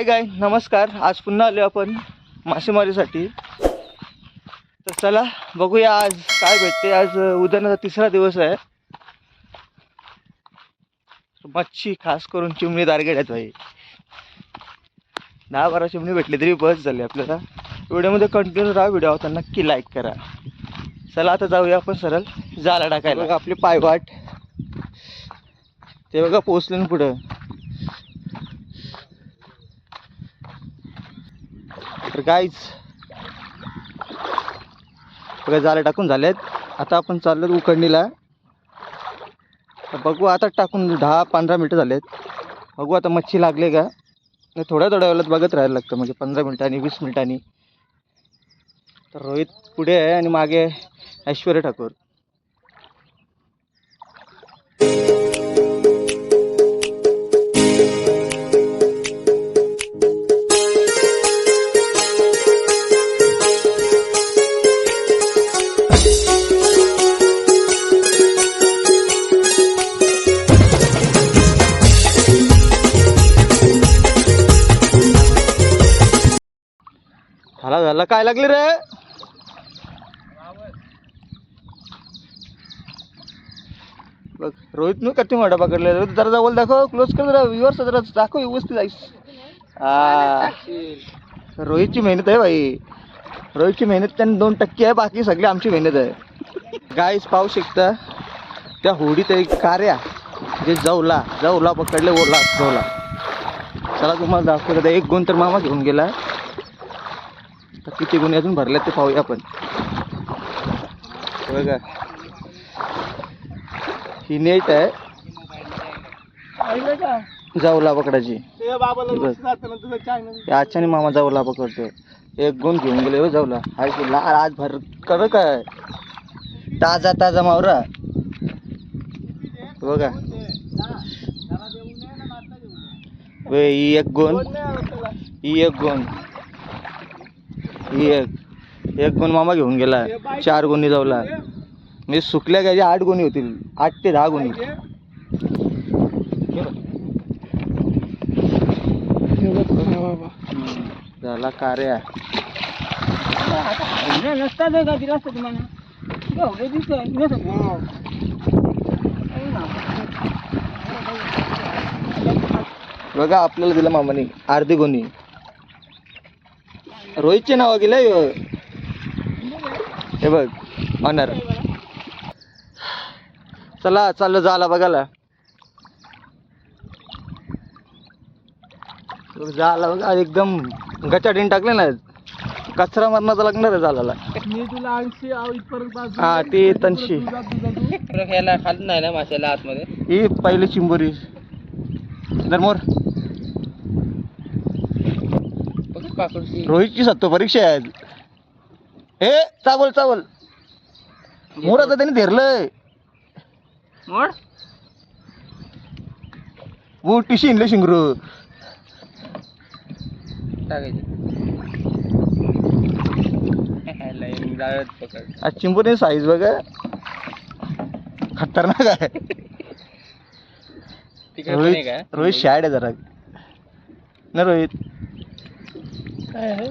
हाय गाय नमस्कार. आज पुन्हा आलो आपण मासेमारीसाठी. तर चला बघूया आज काय भेटते. आज उद्यानाचा तिसरा दिवस आहे. मच्छी खास करून चिमणी दारगेट आहेत भाई. दहा बारा चिमणी भेटली तरी बस झाली आपल्याला. व्हिडिओमध्ये कंटिन्यू राहा व्हिडिओ होता नक्की लाईक करा. चला आता जाऊया आपण सरळ जाला टाकायला. बघा आपली पायवाट. ते बघा पोचले ना पुढं. तर गाईज बघा जाळे टाकून झालेत. आता आपण चाललो उकडणीला. बघू आता टाकून दहा पंधरा मिनटं झालेत. बघू आता मच्छी लागले का? नाही थोड्या थोड्या वेळात बघत राहायला लागतं म्हणजे पंधरा मिनिटांनी वीस मिनिटांनी. तर रोहित पुढे आहे आणि मागे ऐश्वर्या ठाकूर. झाला काय लागले रे? बघ रोहित न किती मोठा पकडले रोहित जरा जवळ दाखव. क्लोज कर जरा. व्ह्युअर्स जरा दाखव. व्यवस्थित जाईस हा रोहितची मेहनत आहे भाई रोहितची मेहनत त्यांनी दोन टक्के आहे. बाकी सगळी आमची मेहनत आहे. गाईस पाहू शकता. त्या होडीत एक कार्या. जे जवला जवला पकडले ओला जवला चला तुम्हाला दाखवतो. एक गुण तर मामा घेऊन गेला. तर किती गुन्हे अजून भरल्यात ते पाहूया आपण. बघा. ही नेट आहे. जाऊला पकडायची हे आजच्याने मामा जाऊला पकडतोय एक गुण घेऊन गेले हो जाऊला हाय की आज भर कर काय? ताजा ताजा मावरा. बघा. वे ही एक गुण. ही एक गुण. ही एक एक गुण मामा घेऊन गेला. चार गुणी जाऊला म्हणजे सुकल्या घ्यायच्या आठ गुणी होतील. आठ ते दहा गुणी. झाला कार्य. बघा आपल्याला दिलं मामाने. अर्धी गुणी. रोहितचे नाव गेलं. हे बघ ऑनर चला चाललो झाला बघायला. बघ, झाला बघा एकदम गचाटीन टाकले ना. कचरा मारण्याचा लागणार आहे झाला मी तुला ऐंशी इथपर्यंत हा ती तनशी. खात नाही ना माशाला आतमध्ये. ही पहिली चिंबोरी. मोर पाकडची रोहितची सत्व परीक्षा आहे. आज. ए चावल चावल. मोर आता त्याने धरलंय. मोड मोठी शिनले शिंगरू. टाकायची. आज चिंबोरी साईज बघा. खतरनाक आहे. रोहित रोहित शॅड आहे जरा. ना रोहित. काय आहे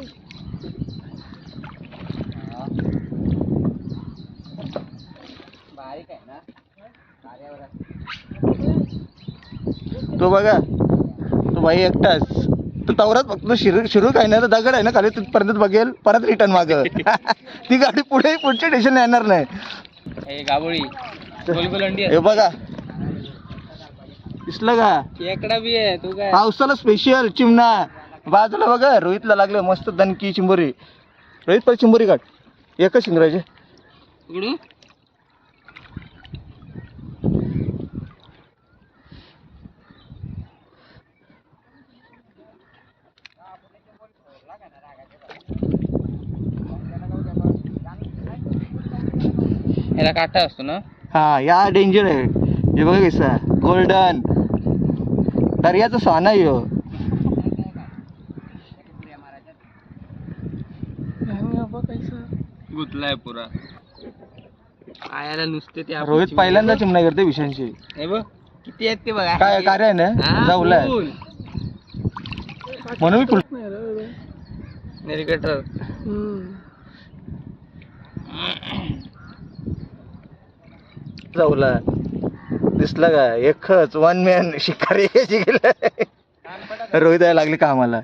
बारीक आहे ना तो बघा तो भाई एकटाच. तो तवरात फक्त शिरू शिरू काय नाही तर दगड आहे ना खाली तिथपर्यंत बघेल परत रिटर्न माग. ती गाडी पुढे पुढच्या स्टेशन येणार नाही. हे गाबोळी गोलगोलंडी हे बघा. दिसलं का? एकडा बी आहे तू काय? पावसाला स्पेशल चिमणा. बाजूला बघा रोहितला लागलं मस्त दणकी चिंबोरी. रोहित पण चिंबोरी काढ. एकच शिंगराचे उघडू ह्याला काटा असतो ना? हा या डेंजर आहे. हे बघा कसा. गोल्डन दर्याचा सोना आहे ह्यो गुतलाय पुरा. आयाला नुसते ते आपण रोहित पहिल्यांदा. चिमणा करते विषयांशी. हे बघ. किती आहेत ते बघा. काय कार्य आहे ना? हा, जाऊलाय. फुल. म्हणून मी नेरिगेटर जाऊला. दिसला का? एकच वन मॅन शिकारी गेलं रोहित यायला लागली कामाला.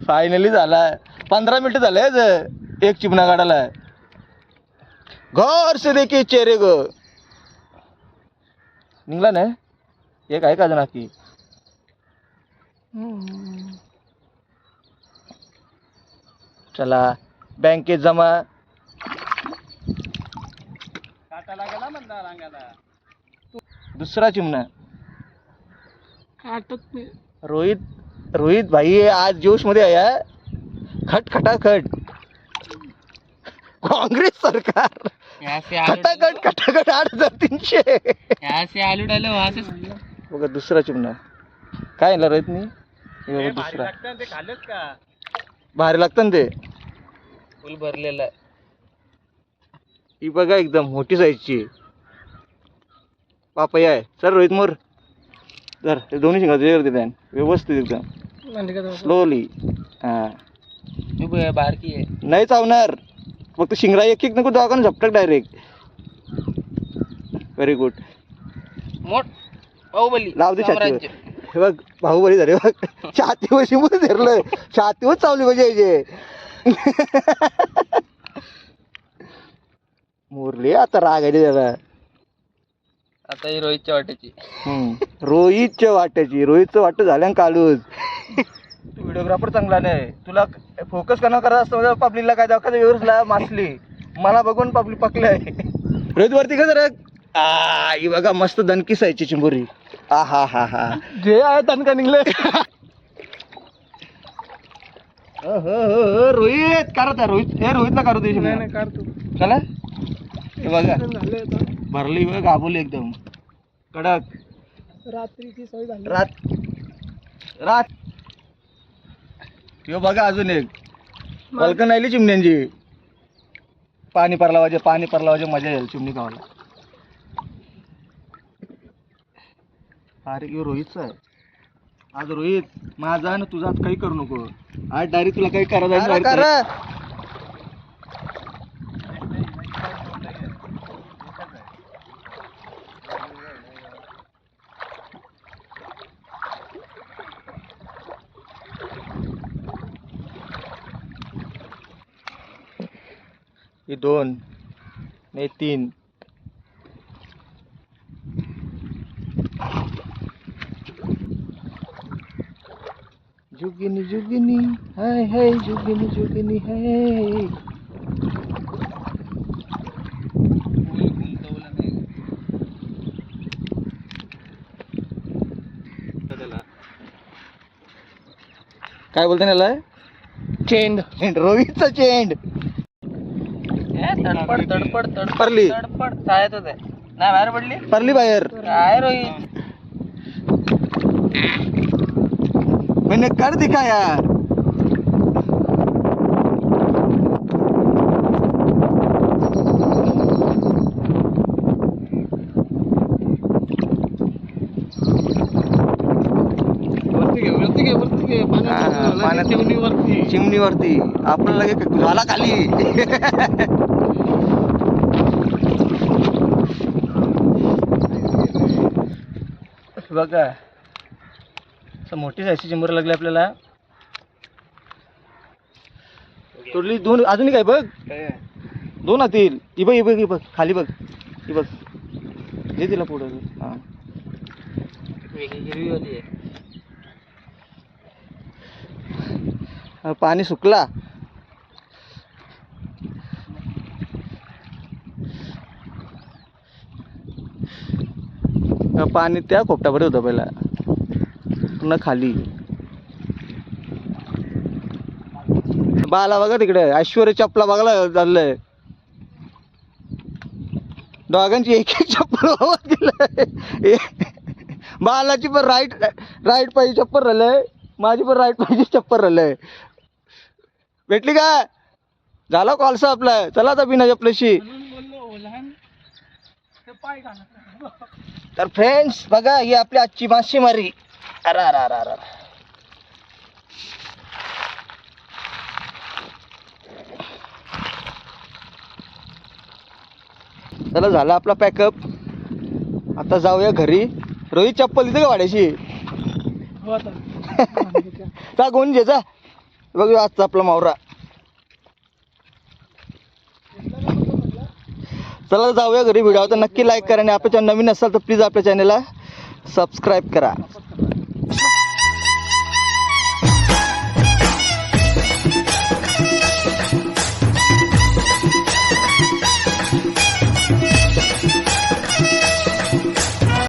फायनली झाला. पंधरा मिनिटं झाले आज. एक चिमणा काढायला घर से देखिए चेहरे गो. निघला ना एक आहे का अजून बाकी चला बँकेत जमा. दुसरा चिमणा. रोहित रोहित भाई आज जोशमध्ये आहे हा. खट खटा खट काँग्रेस सरकार. खटाखट खटाखट आठ हजार तीनशे. यहाँ से आलू डालो वहाँ से बघा दुसरा चिमणा. काय आणला रोहित मी हे बघा दुसरा. भारी लागतं ना ते. फुल भरलेला. आहे ही बघा एकदम मोठी साईजची पापया आहे सर रोहित मोर. जर हे दोन्ही शिंगा तुझ्यावर देते. व्यवस्थित एकदम. स्लोली हां. मी ब- बारकी आहे. नाही चावणार. फक्त शिंगरा एक एक नको दाखवा ना झपटक डायरेक्ट व्हेरी गुड मोठ बाहुबली लाव दे साम्राज्य. हे बघ बाहुबली झाले बघ. छातीवर शिंबून धरलं छातीवर चावली यायचे. मोरली आता राग आहे त्याला आता ही रोहितच्या वाट्याची. रोहितच्या वाट्याची रोहितचं वाटत झालं काढूच तू व्हिडिओग्राफर चांगला नाही. तुला फोकस करणं करत असतं म्हणजे पब्लिकला काय दाखवायचं व्यवस्था मासली मला बघून पब्लिक पकले रोहित वरती का जरा आ ही बघा मस्त दणकी सायची चिंबोरी. आ हा हा हा. जे आहे तनका निघले. हो, हो, हो, हो, रोहित करत आहे रोहित. हे रोहितला करू दे चिमण्या. चला. हे बघा. भरली बघ गाबोली एकदम. कडक. रात्रीची सोय झाली. रात. रात. ह्यो बघा अजून एक. पलकन आली चिमण्यांची. पाणी परला पाहिजे पाणी परला पाहिजे मजा येईल चिमणी खावायला. अरे ह्यो रोहितचा आहे. आज रोहित माझा ना तुझा आज काही करू नको. आज डायरेक्ट तुला काही करा. दोन नाही तीन. जुगिनी जुगिनी हाय हाय जुगिनी जुगिनी हाय. काय बोलते याला चेंड. चेंड रोहितचा चेंड. तडपड तडपड तडपड परली. तडपड. शाळेतच आहे. नाही बाहेर पडली? परली बाहेर. काय रोहित मैंने कर दिखाया वरती घे वरती घे वरती घे. हा, पाण्यात- चिमणीवरती. चिमणीवरती. आपण लगे झाला खाली. बघा. असं मोठी सायची चिंबर लागली आपल्याला. तोडली दोन अजून काय बघ. दोन हातील ही बघ ही बघ ही बघ. खाली बघ. ही बघ. दे तिला पुढं. हा, पाणी सुकला हा, पाणी त्या खोपटावर होतं पहिला. पूर्ण खाली. बाला बघा तिकडे ऐश्वर्य चपला बघायला चाललंय. दोघांची एक एक चप्पल गेलंय. बालाची पण राईट राईट पाहिजे चप्पल राहिलंय. माझी पण राईट पाहिजे चप्पल राहिलंय. भेटली का? झाला कॉलसा आपला. चला आता बिना चपल्याशी तर फ्रेंड्स बघा ही आपली आजची मासेमारी अरा अरा अरा अरा. चला झाला आपला पॅकअप आता जाऊया घरी. रोहित चप्पल इथे का वाढायची हो, जा घे जा. बघूया आजचा आपला मावरा. चला जाऊया घरी. व्हिडिओ तर नक्की लाईक करा आणि आपल्या चॅनल नवीन असाल तर प्लीज आपल्या चॅनलला सबस्क्राईब करा.